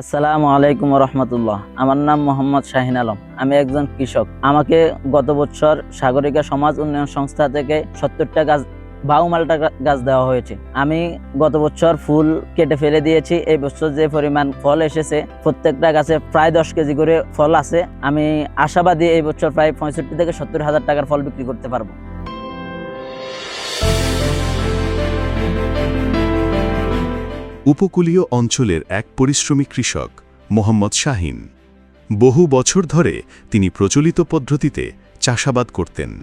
আসসালামু আলাইকুম রহমতুল্লাহ আমার নাম মোহাম্মদ শাহিন আলম। আমি একজন কৃষক। আমাকে গত বছর সাগরিকা সমাজ উন্নয়ন সংস্থা থেকে সত্তরটা গাছ, বাউমালটা গাছ দেওয়া হয়েছে। আমি গত বছর ফুল কেটে ফেলে দিয়েছি। এই বছর যে পরিমাণ ফল এসেছে, প্রত্যেকটা গাছে প্রায় দশ কেজি করে ফল আছে। আমি আশাবাদী এই বছর প্রায় পঁয়ষট্টি থেকে সত্তর হাজার টাকার ফল বিক্রি করতে পারব। উপকূলীয় অঞ্চলের এক পরিশ্রমী কৃষক, মোহাম্মদ শাহিন। বহু বছর ধরে তিনি প্রচলিত পদ্ধতিতে চাষাবাদ করতেন।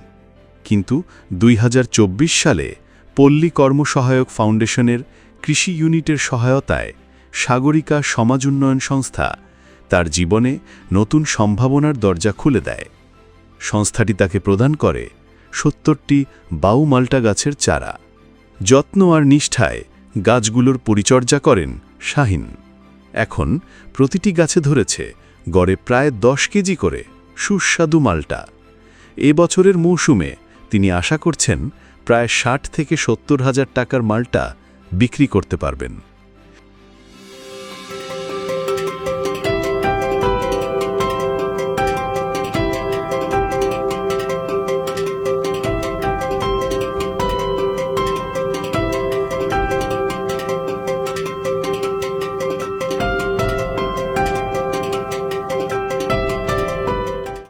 কিন্তু দুই হাজার চব্বিশ সালে পল্লী কর্মসহায়ক ফাউন্ডেশনের কৃষি ইউনিটের সহায়তায় সাগরিকা সমাজ উন্নয়ন সংস্থা তার জীবনে নতুন সম্ভাবনার দরজা খুলে দেয়। সংস্থাটি তাকে প্রদান করে সত্তরটি বাউ মাল্টা গাছের চারা। যত্ন আর নিষ্ঠায় গাছগুলোর পরিচর্যা করেন শাহিন। এখন প্রতিটি গাছে ধরেছে গড়ে প্রায় দশ কেজি করে সুস্বাদু মালটা। এ বছরের মৌসুমে তিনি আশা করছেন প্রায় ষাট থেকে সত্তর হাজার টাকার মালটা বিক্রি করতে পারবেন।